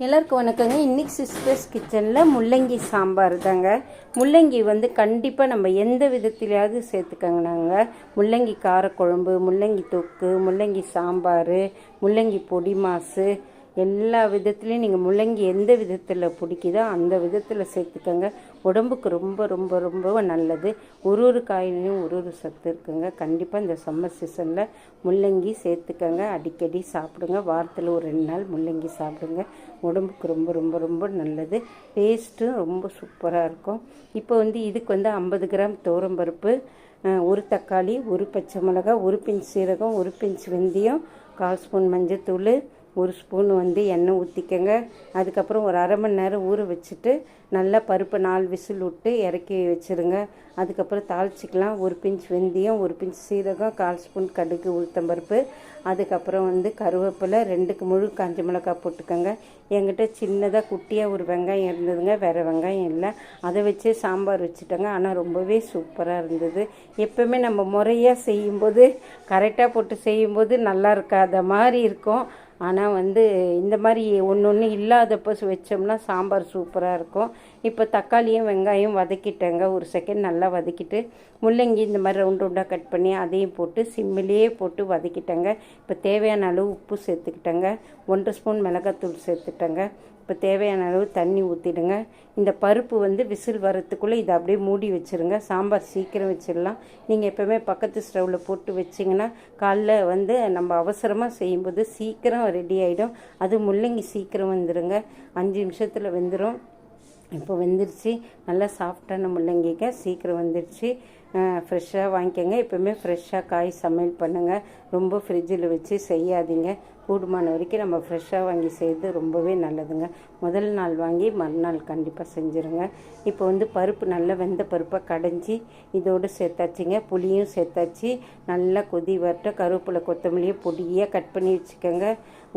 எல்லாருக்கும் வணக்கங்க. இன்னைக்கு சிஸ்டர்ஸ் கிச்சனில் முள்ளங்கி சாம்பார் தாங்க. முள்ளங்கி வந்து கண்டிப்பாக நம்ம எந்த விதத்திலையாவது சேர்த்துக்கங்க நாங்கள் முள்ளங்கி காரக்குழம்பு முள்ளங்கி தொக்கு முள்ளங்கி சாம்பார் முள்ளங்கி பொடி மாசு எல்லா விதத்துலேயும் நீங்கள் முள்ளங்கி எந்த விதத்தில் பிடிக்குதோ அந்த விதத்தில் சேர்த்துக்கோங்க. உடம்புக்கு ரொம்ப ரொம்ப ரொம்ப நல்லது. ஒரு ஒரு காயிலையும் ஒரு ஒரு சத்து இருக்குங்க. கண்டிப்பாக இந்த சம்மர் சீசனில் முள்ளங்கி சேர்த்துக்கோங்க. அடிக்கடி சாப்பிடுங்க. வாரத்தில் ஒரு ரெண்டு நாள் முள்ளங்கி சாப்பிடுங்க. உடம்புக்கு ரொம்ப ரொம்ப ரொம்ப நல்லது. டேஸ்ட்டும் ரொம்ப சூப்பராக இருக்கும். இப்போ வந்து இதுக்கு வந்து ஐம்பது கிராம் துவரம்பருப்பு ஒரு தக்காளி ஒரு பச்சை மிளகாய் ஒரு பிஞ்ச் சீரகம் ஒரு பிஞ்ச் வெந்தயம் கால் ஸ்பூன் மஞ்சத்தூள் ஒரு ஸ்பூன் வந்து எண்ணெய் ஊற்றிக்கங்க அதுக்கப்புறம் ஒரு அரை மணி நேரம் ஊற வச்சுட்டு நல்லா பருப்பு நாலு விசில் விட்டு இறக்கி வச்சுருங்க. அதுக்கப்புறம் தாளிச்சிக்கலாம். ஒரு பிஞ்ச் வெந்தயம் ஒரு பிஞ்ச் சீரகம் கால் ஸ்பூன் கடுகு உளுத்தம் பருப்பு. அதுக்கப்புறம் வந்து கருவேப்பிலை ரெண்டுக்கு முழு காஞ்ச மிளகாய் போட்டுக்கோங்க. என்கிட்ட சின்னதாக குட்டியாக ஒரு வெங்காயம் இருந்ததுங்க. வேறு வெங்காயம் இல்லை. அதை வச்சே சாம்பார் வச்சுட்டேங்க. ஆனால் ரொம்பவே சூப்பராக இருந்தது. எப்பவுமே நம்ம முறையாக செய்யும்போது கரெக்டாக போட்டு செய்யும்போது நல்லா இருக்காத மாதிரி இருக்கும். ஆனால் வந்து இந்த மாதிரி ஒன்று ஒன்று இல்லாதப்போ வச்சோம்னா சாம்பார் சூப்பராக இருக்கும். இப்போ தக்காளியும் வெங்காயம் வதக்கிட்டேங்க. ஒரு செகண்ட் நல்லா வதக்கிட்டு முள்ளங்கி இந்த மாதிரி ரவுண்ட் ரவுண்டாக கட் பண்ணி அதையும் போட்டு சிம்மிலேயே போட்டு வதக்கிட்டேங்க. இப்போ தேவையான அளவு உப்பு சேர்த்துக்கிட்டேங்க. ஒன்றரை ஸ்பூன் மிளகாத்தூள் சேர்த்துட்டேங்க. இப்போ தேவையான அளவு தண்ணி ஊற்றிடுங்க இந்த பருப்பு வந்து விசில் வரத்துக்குள்ளே இதை அப்படியே மூடி வச்சுருங்க. சாம்பார் சீக்கிரம் வச்சிடலாம். நீங்கள் எப்போவுமே பக்கத்து ஸ்டவ்வில் போட்டு வச்சிங்கன்னா காலைல வந்து நம்ம அவசரமாக செய்யும்போது சீக்கிரம் ரெடி ஆகிடும் அது முள்ளங்கி சீக்கிரம் வந்துடுங்க அஞ்சு நிமிஷத்தில் வெந்துடும் இப்போ வெந்துருச்சு. நல்லா சாஃப்டான முள்ளங்கிக்க சீக்கிரம் வந்துடுச்சு ஃப்ரெஷ்ஷாக வாங்கிக்கோங்க. எப்போவுமே ஃப்ரெஷ்ஷாக காய் சமையல் பண்ணுங்கள் ரொம்ப ஃப்ரிட்ஜில் வச்சு செய்யாதீங்க. கூடுமான வரைக்கும் நம்ம ஃப்ரெஷ்ஷாக வாங்கி செய்கிறது ரொம்பவே நல்லதுங்க. முதல் நாள் வாங்கி மறுநாள் கண்டிப்பாக செஞ்சுருங்க. இப்போ வந்து பருப்பு நல்லா வெந்த பருப்பை கடைஞ்சி இதோடு சேர்த்தாச்சுங்க. புளியும் சேர்த்தாச்சு. நல்லா கொதி வரட்ட கருவேப்பிலை கொத்தமல்லியை பொடியாக கட் பண்ணி வச்சுக்கோங்க.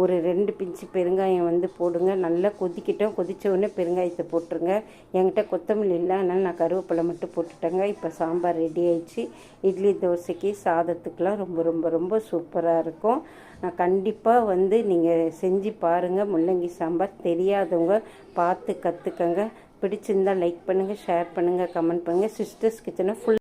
ஒரு ரெண்டு பிஞ்சு பெருங்காயம் வந்து போடுங்க. நல்லா கொதிக்கிட்டோம். கொதிச்ச உடனே பெருங்காயத்தை போட்டுருங்க. என்கிட்ட கொத்தமல்லி இல்லை. அதனால் நான் கருவேப்பிலை மட்டும் போட்டுட்டேங்க. இப்போ சாம்பார் ரெடி ஆயிடுச்சு. இட்லி தோசைக்கு சாதத்துக்கெலாம் ரொம்ப ரொம்ப ரொம்ப சூப்பராக இருக்கும். நான் கண்டிப்பாக வந்து நீங்கள் செஞ்சு பாருங்கள் முள்ளங்கி சாம்பார் தெரியாதவங்க பார்த்து கற்றுக்கங்க பிடிச்சிருந்தா லைக் பண்ணுங்கள் ஷேர் பண்ணுங்கள் கமெண்ட் பண்ணுங்கள் சிஸ்டர்ஸ் கிச்சனை ஃபுல்